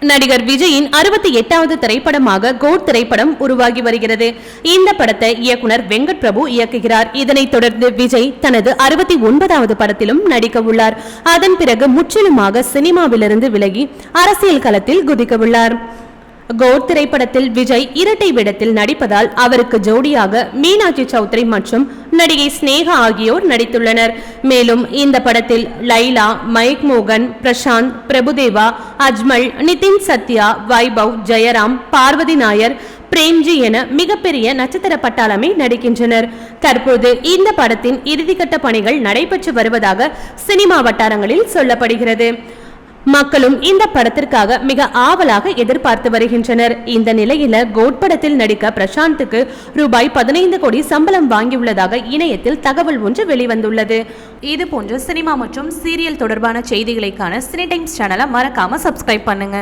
நடிகர் விஜயின் அறுபத்தி எட்டாவது திரைப்படமாக கோட் திரைப்படம் உருவாகி வருகிறது. இந்த படத்தை இயக்குனர் வெங்கட் பிரபு இயக்குகிறார். இதனைத் தொடர்ந்து விஜய் தனது அறுபத்தி ஒன்பதாவது படத்திலும் நடிக்க உள்ளார். அதன் பிறகு முற்றிலுமாக சினிமாவிலிருந்து விலகி அரசியல் களத்தில் குதிக்க உள்ளார். கோட் திரைப்படத்தில் விஜய் இரட்டை வேடத்தில் நடிப்பதால் அவருக்கு ஜோடியாக மீனாட்சி சௌத்ரி மற்றும் நடிகை ஸ்னேகா ஆகியோர் நடித்துள்ளனர். மேலும் இந்த படத்தில் லைலா மைக் மோகன் பிரசாந்த் பிரபுதேவா அஜ்மல் நிதின் சத்யா வைபவ் ஜெயராம் பார்வதி நாயர் பிரேம்ஜி என மிகப்பெரிய நட்சத்திர பட்டாளமே நடிக்கின்றனர். தற்போது இந்த படத்தின் இறுதிக்கட்ட பணிகள் நடைபெற்று வருவதாக சினிமா வட்டாரங்களில் சொல்லப்படுகிறது. மக்களும் இந்த படத்திற்காக மிக ஆவலாக எதிர்பார்த்து வருகின்றனர். இந்த நிலையில கோட் படத்தில் நடிக்க பிரசாந்துக்கு ரூபாய் பதினைந்து கோடி சம்பளம் வாங்கியுள்ளதாக இணையத்தில் தகவல் ஒன்று வெளிவந்துள்ளது. இது போன்ற சினிமா மற்றும் சீரியல் தொடர்பான செய்திகளைக்கான சினி டைம்ஸ் சேனலை மறக்காம சப்ஸ்கிரைப் பண்ணுங்க.